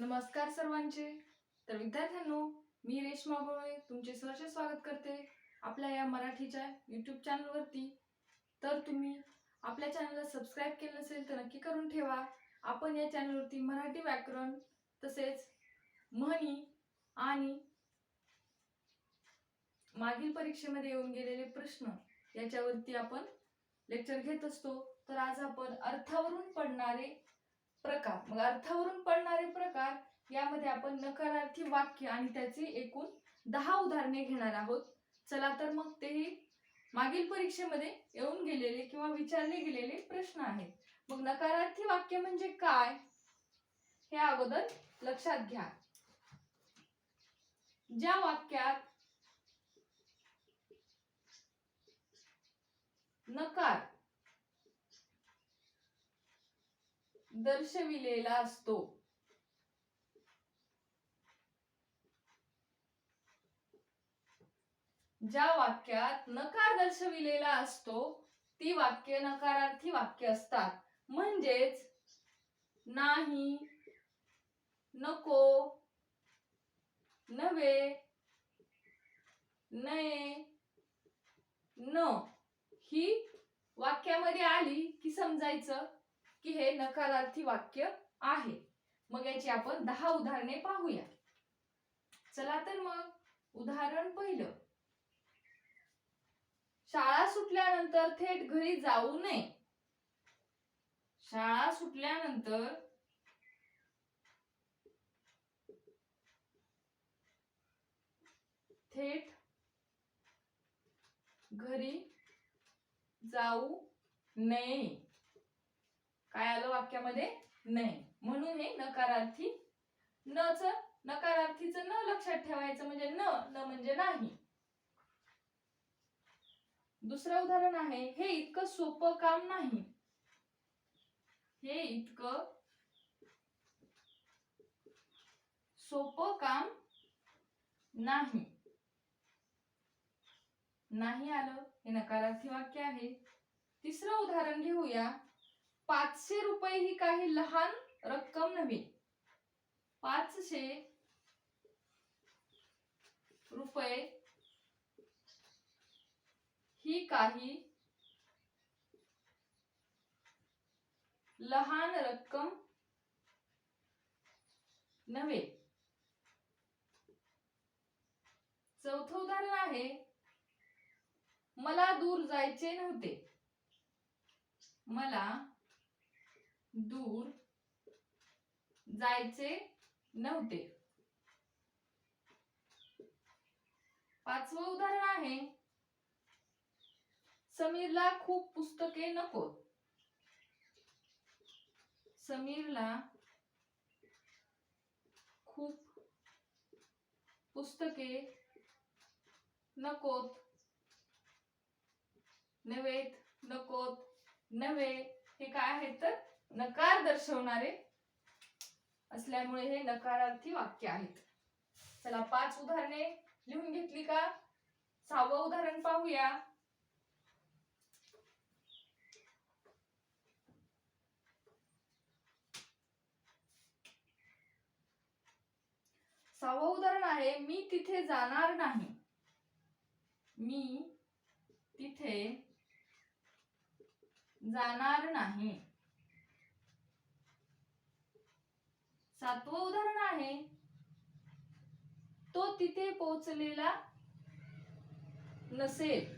नमस्कार सर्वांचे. तर विद्यार्थ्यांनो मी रेश्मा गोळे तुमचे सहर्ष स्वागत करते आपल्या या मराठीच्या यूट्यूब चॅनलवरती तर तुम्ही आपल्या चॅनलला सबस्क्राईब केलं नसेल तर नक्की करून ठेवा. आपण या चॅनलवरती मराठी व्याकरण तसेच म्हणी आणि मागील परीक्षेमध्ये येऊन गेलेले प्रश्न याच्यावरती आपण लेक्चर घेत असतो. तर आज आपण अर्थावरून पडणारे प्रकार मग अर्थावरून पडणारे प्रकार यामध्ये आपण नकारार्थी वाक्य आणि त्याची एकूण दहा उदाहरणे घेणार आहोत. चला तर मग तेही मागील परीक्षेमध्ये येऊन गेलेले किंवा विचारले गेलेले प्रश्न आहेत. मग नकारार्थी वाक्य म्हणजे काय? हे अगोदर लक्षात घ्या. ज्या वाक्यात नकार दर्शविलेला असतो ज्या वाक्यात नकार दर्शविलेला असतो ती वाक्य नकारार्थी वाक्य असतात. म्हणजेच नाही नको नवे नये न. ही वाक्यामध्ये आली की समजायचं की हे नकारार्थी वाक्य आहे. मग याची आपण दहा उदाहरणे पाहूया. चला तर मग उदाहरण पहिलं. शाळा सुटल्यानंतर थेट घरी जाऊ नये. शाळा सुटल्यानंतर थेट घरी जाऊ नये. काय आलं वाक्यामध्ये? नाही म्हणून हे नकारार्थी न च नकारार्थीचं न लक्षात ठेवायचं म्हणजे न न म्हणजे नाही. दुसरं उदाहरण आहे हे इतकं सोपं काम नाही. हे इतकं सोपं काम नाही. नाही आलं हे नकारार्थी वाक्य आहे. तिसरं उदाहरण घेऊया. पाचशे रुपये ही काही लहान रक्कम नव्हे. पाचशे रुपये ही काही लहान रक्कम नव्हे. चौथं उदाहरण आहे मला दूर जायचे नव्हते. मला दूर जायचे नव्हते. पाचवं उदाहरण आहे समीरला खूप पुस्तके नको. समीरला खूप पुस्तके नकोत. नवेत नकोत. नवे हे काय आहेत तर नकार दर्शवणारे असल्यामुळे हे नकारार्थी वाक्य आहेत. चला पाच उदाहरणे लिहून घेतली का? सहावं उदाहरण पाहूया. सहावं उदाहरण आहे मी तिथे जाणार नाही. मी तिथे जाणार नाही. सातवं उदाहरण आहे तो तिथे पोहोचलेला नसेल.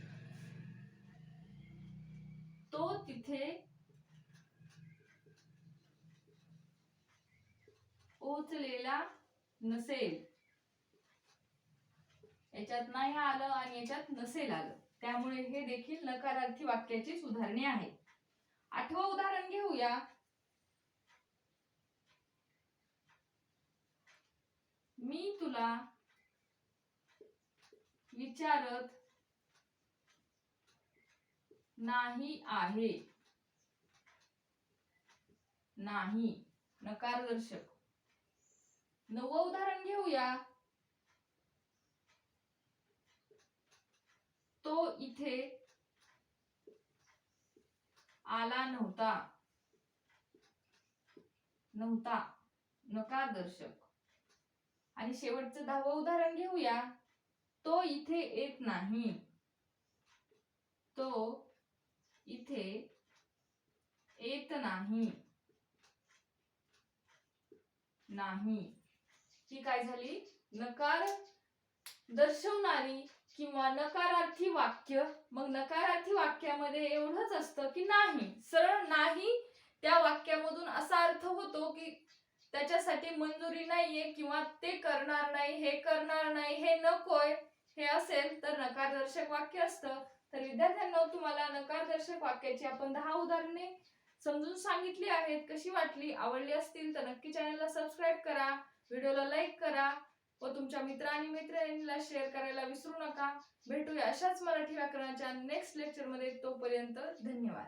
तो तिथे पोहोचलेला नसेल. याच्यात नाही आलं आणि याच्यात नसेल आलं. त्यामुळे हे देखील नकारार्थी वाक्याची सुधारणे आहे. आठवं उदाहरण घेऊया. मी तुला विचारत नाही आहे. नाही नकारदर्शक. नववं उदाहरण घेऊया. तो इथे आला नव्हता. नव्हता. नकारदर्शक. आणि शेवटचं दहावं उदाहरण घेऊया. तो इथे येत नाही. तो इथे येत नाही. नाही. ही काय झाली? नकार दर्शवणारी किंवा नकारार्थी वाक्य. मग नकारार्थी वाक्यामध्ये एवढंच असतं की नाही. सरळ नाही त्या वाक्यामधून असा अर्थ होतो की त्याच्यासाठी मंजुरी नाहीये किंवा ते करणार नाही हे करणार नाही हे नकोय हे असेल तर नकारदर्शक वाक्य असतं. तर विद्यार्थ्यांना तुम्हाला नकारदर्शक वाक्याची आपण दहा उदाहरणे समजून सांगितली आहेत. कशी वाटली? आवडली असतील तर नक्की चॅनलला सबस्क्राईब करा. व्हिडिओला लाईक करा व तुमच्या मित्र आणि मैत्रिणींना शेअर करायला विसरू नका. भेटूया अशाच मराठी व्याकरणाच्या नेक्स्ट लेक्चरमध्ये तोपर्यंत धन्यवाद.